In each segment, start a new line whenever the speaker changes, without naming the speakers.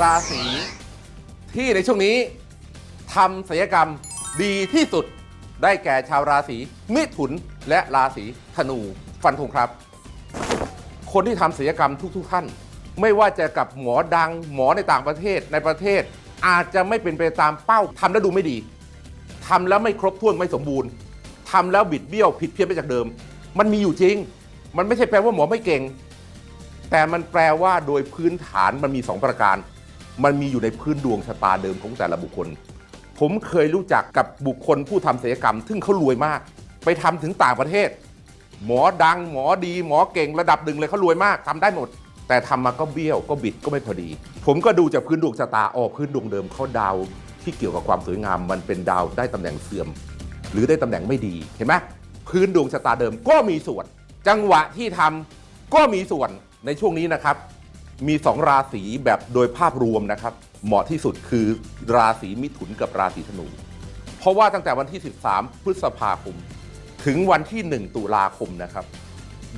ราศีที่ในช่วงนี้ทำศัลยกรรมดีที่สุดได้แก่ชาวราศีมิถุนและราศีธนูฟันธงครับ คนที่ทำศัลยกรรมทุก ๆ ท่าน ไม่ว่าจะกับหมอดังหมอในต่างประเทศในประเทศ อาจจะไม่เป็นไปตามเป้าทำแล้วดูไม่ดีทำแล้วไม่ครบถ้วนไม่สมบูรณ์ทำแล้วบิดเบี้ยวผิดเพี้ยนไปจากเดิม มันมีอยู่จริง มันไม่ใช่แปลว่าหมอไม่เก่ง แต่มันแปลว่าโดยพื้นฐานมันมีสองประการ มันมีอยู่ในพื้นดวงชะตาเดิมของแต่ละบุคคล ผมเคยรู้จักกับบุคคลผู้ทำศัลยกรรม ซึ่งเขารวยมาก ไปทำถึงต่างประเทศ หมอดัง หมอดี หมอเก่งระดับหนึ่งเลยเขารวยมากทำได้หมด แต่ทำมาก็เบี้ยวก็บิดก็ไม่พอดี ผมก็ดูจากพื้นดวงชะตาออกพื้นดวงเดิมเขาดาวที่เกี่ยวกับความสวยงาม มันเป็นดาวได้ตำแหน่งเสื่อม หรือได้ตำแหน่งไม่ดีเห็นไหมพื้นดวงชะตาเดิมก็มีส่วน จังหวะที่ทำก็มีส่วนในช่วงนี้นะครับ มีสองราศีแบบโดยภาพรวมนะครับ เหมาะที่สุดคือราศีมิถุนกับราศีธนู เพราะว่าตั้งแต่วันที่ 13 พฤษภาคม ถึงวันที่ 1 ตุลาคมนะครับ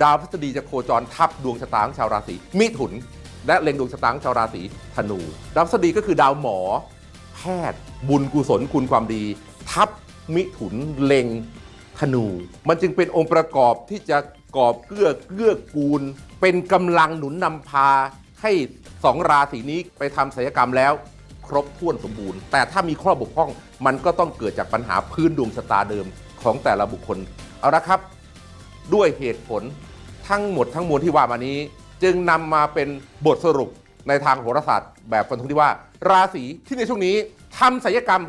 ดาวพฤษฎีจะโคจรทับดวงชะตาของชาวราศีมิถุน และเล็งดวงชะตาของชาวราศีธนู ดาวพฤษฎีก็คือดาวหมอ แพทย์ บุญกุศลคุณความดี ทับมิถุนเล็งธนู มันจึงเป็นองค์ประกอบที่จะกอบเกื้อเกื้อกูล เป็นกำลังหนุนนำพา ให้สองราศีนี้ไปทำศัลยกรรมแล้วครบถ้วนสมบูรณ์ แต่ถ้ามีข้อบกพร่องมันก็ต้องเกิดจากปัญหาพื้นดวงชะตาเดิมของแต่ละบุคคล เอาละครับ ด้วยเหตุผลทั้งหมดทั้งมวลที่ว่ามานี้ จึงนำมาเป็นบทสรุปในทางโหราศาสตร์แบบฟันธงที่ว่า ราศีที่ในช่วงนี้ทำศัลยกรรม